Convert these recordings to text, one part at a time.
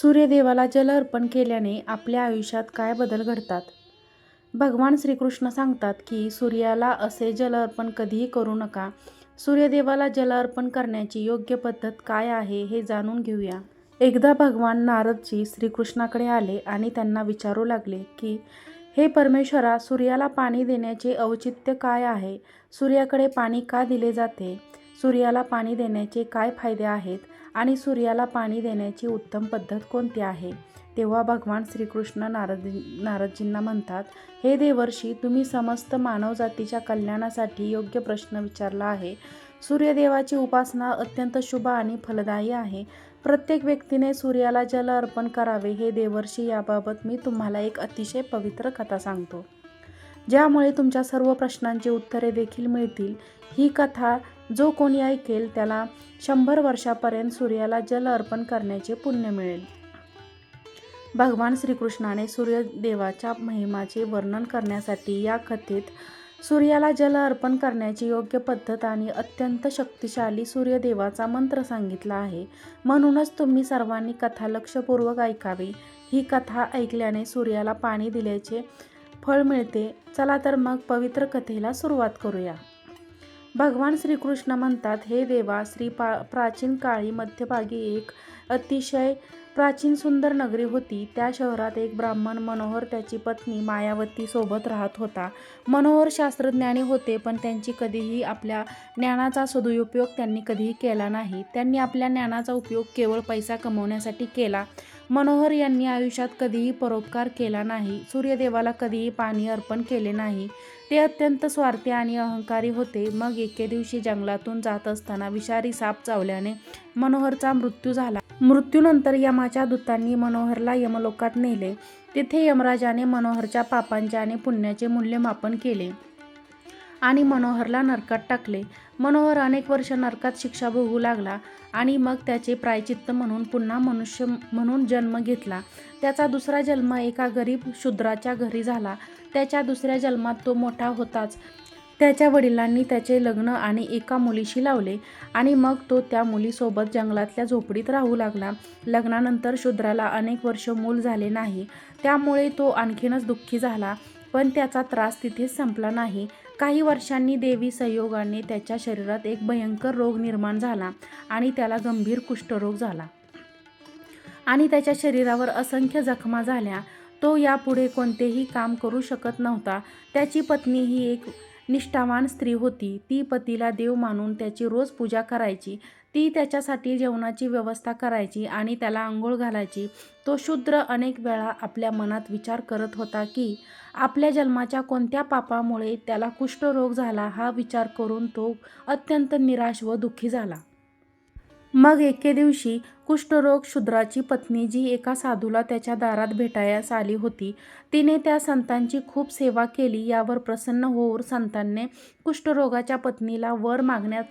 सूर्यदेवाला जल अर्पण केल्याने आपल्या आयुष्यात काय बदल घडतात? भगवान श्रीकृष्ण सांगतात की सूर्याला असे जल अर्पण कधीही करू नका. सूर्यदेवाला जल अर्पण करण्याची योग्य पद्धत काय आहे हे जाणून घेऊया. एकदा भगवान नारदजी श्रीकृष्णाकडे आले आणि त्यांना विचारू लागले की हे परमेश्वरा सूर्याला पाणी देण्याचे औचित्य काय आहे? सूर्याकडे पाणी का दिले जाते? सूर्याला पाणी देण्याचे काय फायदे आहेत? आणि सूर्याला पाणी देण्याची उत्तम पद्धत कोणती आहे? तेव्हा भगवान श्रीकृष्ण नारद नारदजींना म्हणतात हे देवर्षी तुम्ही समस्त मानवजातीच्या कल्याणासाठी योग्य प्रश्न विचारला आहे. सूर्यदेवाची उपासना अत्यंत शुभ आणि फलदायी आहे. प्रत्येक व्यक्तीने सूर्याला जल अर्पण करावे. हे देवर्षी याबाबत मी तुम्हाला एक अतिशय पवित्र कथा सांगतो. ज्यामुळे तुमच्या सर्व प्रश्नांची उत्तरे देखील मिळतील. ही कथा जो कोणी ऐकेल त्याला शंभर वर्षापर्यंत सूर्याला जल अर्पण करण्याचे पुण्य मिळेल. भगवान श्रीकृष्णाने सूर्यदेवाच्या महिमाचे वर्णन करण्यासाठी या कथेत सूर्याला जल अर्पण करण्याची योग्य पद्धत आणि अत्यंत शक्तिशाली सूर्यदेवाचा मंत्र सांगितला आहे. म्हणूनच तुम्ही सर्वांनी कथा लक्षपूर्वक ऐकावी. ही कथा ऐकल्याने सूर्याला पाणी दिल्याचे फळ मिळते. चला तर मग पवित्र कथेला सुरुवात करूया. भगवान श्रीकृष्ण म्हणतात हे देवा श्री पा प्राचीन काळी मध्यभागी एक अतिशय प्राचीन सुंदर नगरी होती. त्या शहरात एक ब्राह्मण मनोहर त्याची पत्नी मायावती सोबत राहत होता. मनोहर शास्त्रज्ञानी होते पण त्यांची कधीही आपल्या ज्ञानाचा सदुपयोग त्यांनी कधीही केला नाही. त्यांनी आपल्या ज्ञानाचा उपयोग केवळ पैसा कमवण्यासाठी केला. मनोहर यांनी आयुष्यात कधीही परोपकार केला नाही. सूर्यदेवाला कधीही पाणी अर्पण केले नाही. ते अत्यंत स्वार्थी आणि अहंकारी होते. मग एके दिवशी जंगलातून जात असताना विषारी साप चावल्याने मनोहरचा मृत्यू झाला. मृत्यूनंतर यमाच्या दूतांनी मनोहरला यमलोकात नेले. तिथे यमराजाने मनोहरच्या पापांचे आणि पुण्याचे मूल्यमापन केले आणि मनोहरला नरकात टाकले. मनोहर अनेक वर्ष नरकात शिक्षा भोगू लागला आणि मग त्याचे प्रायचित्त म्हणून पुन्हा मनुष्य म्हणून जन्म घेतला. त्याचा दुसरा जन्म एका गरीब शूद्राच्या घरी झाला. त्याच्या दुसऱ्या जन्मात तो मोठा होताच. त्याच्या वडिलांनी त्याचे लग्न आणि एका मुलीशी लावले आणि मग तो त्या मुलीसोबत जंगलातल्या झोपडीत राहू लागला. लग्नानंतर शूद्राला अनेक वर्ष मूल झाले नाही. त्यामुळे तो आणखीनच दुःखी झाला. पण त्याचा त्रास तिथेच संपला नाही. काही वर्षांनी देवी संयोगाने त्याच्या शरीरात एक भयंकर रोग निर्माण झाला आणि त्याला गंभीर कुष्ठरोग झाला. आणि त्याच्या शरीरावर असंख्य जखमा झाल्या. तो यापुढे कोणतेही काम करू शकत नव्हता. त्याची पत्नी ही एक निष्ठावान स्त्री होती. ती पतीला देव मानून त्याची रोज पूजा करायची. ती त्याच्यासाठी जेवणाची व्यवस्था करायची आणि त्याला आंघोळ घालायची. तो शूद्र अनेक वेळा आपल्या मनात विचार करत होता की आपल्या जन्माच्या कोणत्या पापामुळे त्याला कुष्ठरोग झाला हा विचार करून तो अत्यंत निराश व दुःखी झाला. मग एके दिवशी कुष्ठरोग शूद्राची पत्नी जी एका साधूला त्याच्या दारात भेटायास आली होती तिने त्या संतांची खूप सेवा केली. यावर प्रसन्न होऊन संतांनी कुष्ठरोगाच्या पत्नीला वर मागण्यास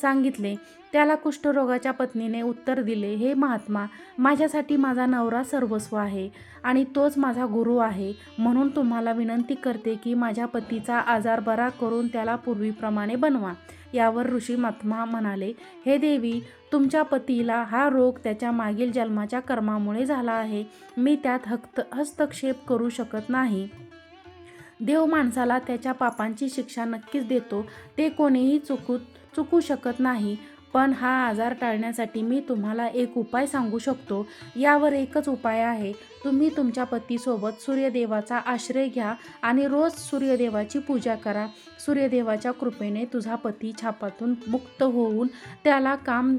सांगितले. त्याला कुष्ठरोगाच्या पत्नीने उत्तर दिले हे महात्मा माझ्यासाठी माझा नवरा सर्वस्व आहे आणि तोच माझा गुरु आहे. म्हणून तुम्हाला विनंती करते की माझ्या पतीचा आजार बरा करून त्याला पूर्वीप्रमाणे बनवा. यावर ऋषी महात्मा म्हणाले हे देवी तुमच्या पतीला हा रोग त्याच्या मागील जन्माच्या कर्मामुळे झाला आहे. मी त्यात हक्त हस्तक्षेप करू शकत नाही. देव माणसाला त्याच्या पापांची शिक्षा नक्कीच देतो. ते कोणीही चुकू चुकू शकत नाही. पण हा आजार टाळण्यासाठी मी तुम्हाला एक उपाय सांगू शकतो. यावर एकच उपाय आहे. तुम्ही तुमच्या पतीसोबत सूर्यदेवाचा आश्रय घ्या आणि रोज सूर्यदेवाची पूजा करा. सूर्यदेवाच्या कृपेने तुझा पती छापातून मुक्त होऊन त्याला काम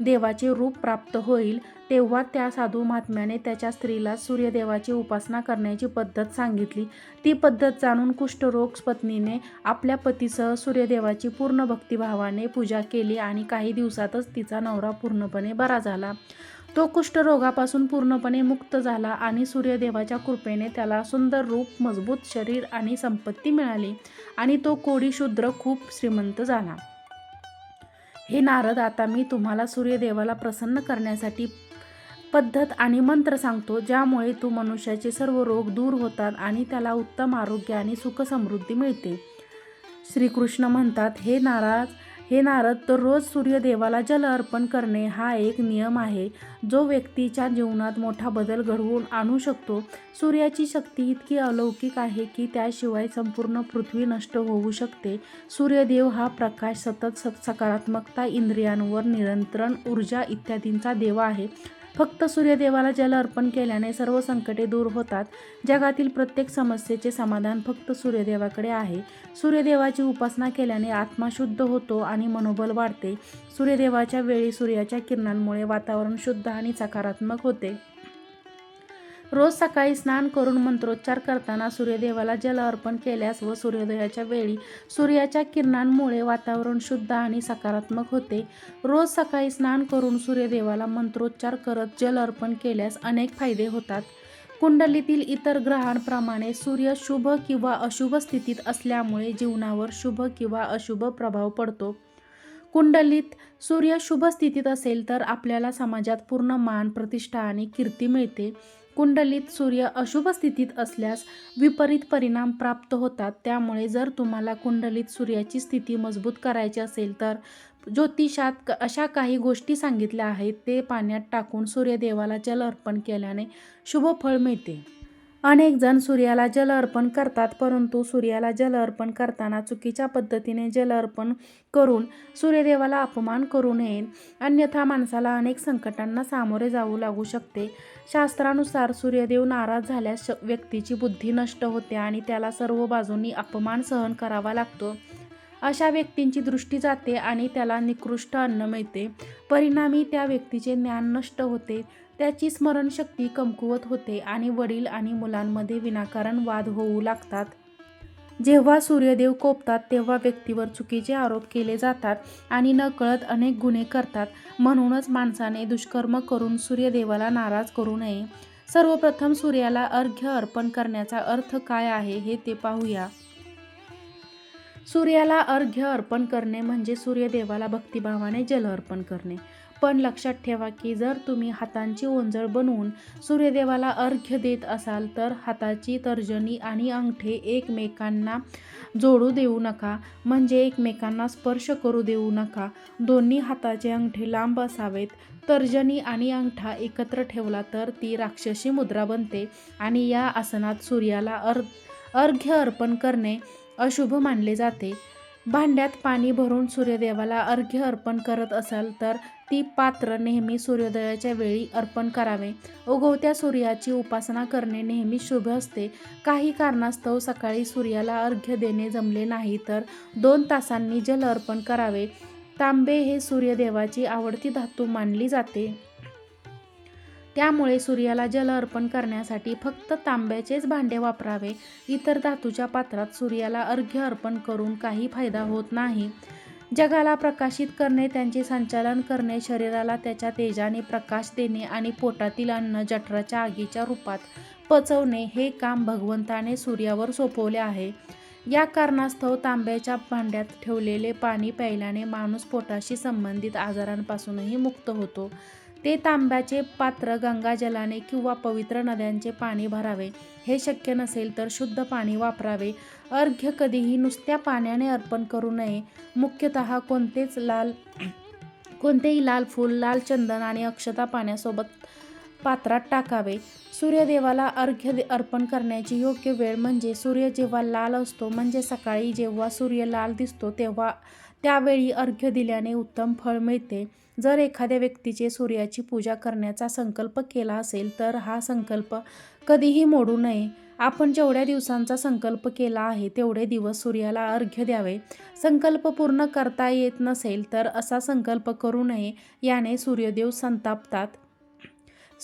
देवाचे रूप प्राप्त होईल तेव्हा त्या साधू महात्म्याने त्याच्या स्त्रीला सूर्यदेवाची उपासना करण्याची पद्धत सांगितली. ती पद्धत जाणून कुष्ठरोग पत्नीने आपल्या पतीसह सूर्यदेवाची पूर्ण भक्तिभावाने पूजा केली आणि काही दिवसातच तिचा नवरा पूर्णपणे बरा झाला. तो कुष्ठरोगापासून पूर्णपणे मुक्त झाला आणि सूर्यदेवाच्या कृपेने त्याला सुंदर रूप मजबूत शरीर आणि संपत्ती मिळाली आणि तो कोडी शूद्र खूप श्रीमंत झाला. हे नारद आता मी तुम्हाला सूर्यदेवाला प्रसन्न करण्यासाठी पद्धत आणि मंत्र सांगतो ज्यामुळे तू मनुष्याचे सर्व रोग दूर होतात आणि त्याला उत्तम आरोग्य आणि सुखसमृद्धी मिळते. श्रीकृष्ण म्हणतात हे नाराज हे नारद दररोज सूर्यदेवाला जल अर्पण करणे हा एक नियम आहे. जो व्यक्तीच्या जीवनात मोठा बदल घडवून आणू शकतो. सूर्याची शक्ती इतकी अलौकिक आहे की त्याशिवाय संपूर्ण पृथ्वी नष्ट होऊ शकते. सूर्यदेव हा प्रकाश सतत सकारात्मकता इंद्रियांवर नियंत्रण ऊर्जा इत्यादींचा देव आहे. फक्त सूर्यदेवाला जल अर्पण केल्याने सर्व संकटे दूर होतात. जगातील प्रत्येक समस्येचे समाधान फक्त सूर्यदेवाकडे आहे. सूर्यदेवाची उपासना केल्याने आत्मा शुद्ध होतो आणि मनोबल वाढते. सूर्यदेवाच्या वेळी सूर्याच्या किरणांमुळे वातावरण शुद्ध आणि सकारात्मक होते. रोज सकाळी स्नान करून मंत्रोच्चार करताना सूर्यदेवाला जल अर्पण केल्यास व सूर्योदयाच्या वेळी सूर्याच्या किरणांमुळे वातावरण शुद्ध आणि सकारात्मक होते. रोज सकाळी स्नान करून सूर्यदेवाला मंत्रोच्चार करत जल अर्पण केल्यास अनेक फायदे होतात. कुंडलीतील इतर ग्रहांप्रमाणे सूर्य शुभ किंवा अशुभ स्थितीत असल्यामुळे जीवनावर शुभ किंवा अशुभ प्रभाव पडतो. कुंडलीत सूर्य शुभ स्थितीत असेल तर आपल्याला समाजात पूर्ण मान प्रतिष्ठा आणि कीर्ती मिळते. कुंडलीत सूर्य अशुभ स्थितीत असल्यास विपरीत परिणाम प्राप्त होतात. त्यामुळे जर तुम्हाला कुंडलीत सूर्याची स्थिती मजबूत करायची असेल तर ज्योतिषात क- अशा काही गोष्टी सांगितल्या आहेत. ते पाण्यात टाकून सूर्यदेवाला जल अर्पण केल्याने शुभ फळ मिळते. अनेक जण सूर्याला जल अर्पण करतात परंतु सूर्याला जल अर्पण करताना चुकीच्या पद्धतीने जल अर्पण करून सूर्यदेवाला अपमान करू नये. अन्यथा माणसाला अनेक संकटांना सामोरे जाऊ लागू शकते. शास्त्रानुसार सूर्यदेव नाराज झाल्यास व्यक्तीची बुद्धी नष्ट होते आणि त्याला सर्व बाजूंनी अपमान सहन करावा लागतो. अशा व्यक्तींची दृष्टी जाते आणि त्याला निकृष्ट अन्न मिळते. परिणामी त्या व्यक्तीचे ज्ञान नष्ट होते. त्याची स्मरणशक्ती कमकुवत होते आणि वडील आणि मुलांमध्ये विनाकारण वाद होऊ लागतात. जेव्हा सूर्यदेव कोपतात तेव्हा व्यक्तीवर चुकीचे आरोप केले जातात आणि नकळत अनेक गुन्हे करतात. म्हणूनच माणसाने दुष्कर्म करून सूर्यदेवाला नाराज करू नये. सर्वप्रथम सूर्याला अर्घ्य अर्पण करण्याचा अर्थ काय आहे हे ते पाहूया. सूर्याला अर्घ्य अर्पण करणे म्हणजे सूर्यदेवाला भक्तिभावाने जल अर्पण करणे. पण लक्षात ठेवा की जर तुम्ही हातांची ओंजळ बनवून सूर्यदेवाला अर्घ्य देत असाल तर हाताची तर्जनी आणि अंगठे एकमेकांना जोडू देऊ नका म्हणजे एकमेकांना स्पर्श करू देऊ नका. दोन्ही हाताचे अंगठे लांब असावेत. तर्जनी आणि अंगठा एकत्र ठेवला तर ती राक्षसी मुद्रा बनते आणि या आसनात सूर्याला अर् अर्घ्य अर्पण करणे अशुभ मानले जाते. भांड्यात पाणी भरून सूर्यदेवाला अर्घ्य अर्पण करत असाल तर ती पात्र नेहमी सूर्योदयाच्या वेळी अर्पण करावे. उगवत्या सूर्याची उपासना करणे नेहमी शुभ असते. काही कारणास्तव सकाळी सूर्याला अर्घ्य देणे जमले नाही तर दोन तासांनी जल अर्पण करावे. तांबे हे सूर्यदेवाची आवडती धातू मानली जाते. त्यामुळे सूर्याला जल अर्पण करण्यासाठी फक्त तांब्याचेच भांडे वापरावे. इतर धातूच्या पात्रात सूर्याला अर्घ्य अर्पण करून काही फायदा होत नाही. जगाला प्रकाशित करणे त्यांचे संचालन करणे शरीराला त्याच्या तेजाने प्रकाश देणे आणि पोटातील अन्न जठराच्या आगीच्या रूपात पचवणे हे काम भगवंताने सूर्यावर सोपवले आहे. या कारणास्तव तांब्याच्या भांड्यात ठेवलेले पाणी प्यायल्याने माणूस पोटाशी संबंधित आजारांपासूनही मुक्त होतो. ते तांब्याचे पात्र गंगाजलाने किंवा पवित्र नद्यांचे पाणी भरावे. हे शक्य नसेल तर शुद्ध पाणी वापरावे. अर्घ्य कधीही नुसत्या पाण्याने अर्पण करू नये. मुख्यतः कोणतेच लाल कोणतेही लाल फूल लाल चंदन आणि अक्षता पाण्यासोबत पात्रात टाकावे. सूर्यदेवाला अर्घ्य अर्पण करण्याची योग्य वेळ म्हणजे सूर्य जेव्हा लाल असतो म्हणजे सकाळी जेव्हा सूर्य लाल दिसतो तेव्हा त्यावेळी अर्घ्य दिल्याने उत्तम फळ मिळते. जर एखाद्या व्यक्तीचे सूर्याची पूजा करण्याचा संकल्प केला असेल तर हा संकल्प कधीही मोडू नये. आपण जेवढ्या दिवसांचा संकल्प केला आहे तेवढे दिवस सूर्याला अर्घ्य द्यावे. संकल्प पूर्ण करता येत नसेल तर असा संकल्प करू नये याने सूर्यदेव संतापतात.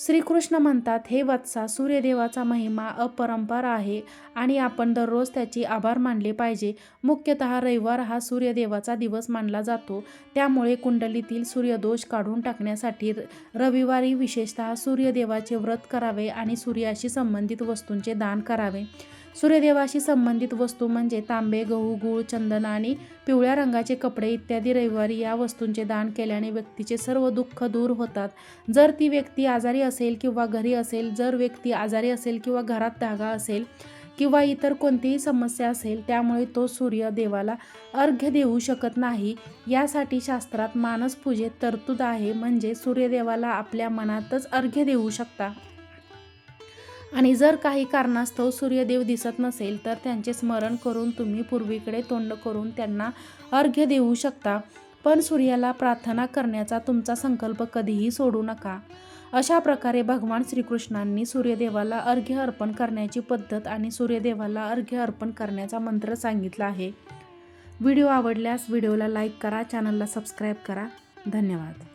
श्रीकृष्ण म्हणतात हे वत्सा सूर्यदेवाचा महिमा अपरंपार आहे आणि आपण दररोज त्याची आभार मानले पाहिजे. मुख्यतः रविवार हा सूर्यदेवाचा दिवस मानला जातो. त्यामुळे कुंडलीतील सूर्यदोष काढून टाकण्यासाठी र- रविवारी विशेषतः सूर्यदेवाचे व्रत करावे आणि सूर्याशी संबंधित वस्तूंचे दान करावे. सूर्यदेवाशी संबंधित वस्तू म्हणजे तांबे गहू गूळ चंदन आणि पिवळ्या रंगाचे कपडे इत्यादी रविवारी या वस्तूंचे दान केल्याने व्यक्तीचे सर्व दुःख दूर होतात. जर ती व्यक्ती आजारी असेल किंवा घरी असेल जर व्यक्ती आजारी असेल किंवा घरात धागा असेल किंवा इतर कोणतीही समस्या असेल त्यामुळे तो सूर्य देवाला अर्घ्य देऊ शकत नाही. यासाठी शास्त्रात मानसपूजेत तरतूद आहे म्हणजे सूर्यदेवाला आपल्या मनातच अर्घ्य देऊ शकता. आणि जर काही कारणास्तव सूर्यदेव दिसत नसेल तर त्यांचे स्मरण करून तुम्ही पूर्वीकडे तोंड करून त्यांना अर्घ्य देऊ शकता. पण सूर्याला प्रार्थना करण्याचा तुमचा संकल्प कधीही सोडू नका. अशा प्रकारे भगवान श्रीकृष्णांनी सूर्यदेवाला अर्घ्य अर्पण करण्याची पद्धत आणि सूर्यदेवाला अर्घ्य अर्पण करण्याचा मंत्र सांगितला आहे. व्हिडिओ आवडल्यास व्हिडिओला लाईक करा चॅनलला सबस्क्राईब करा. धन्यवाद.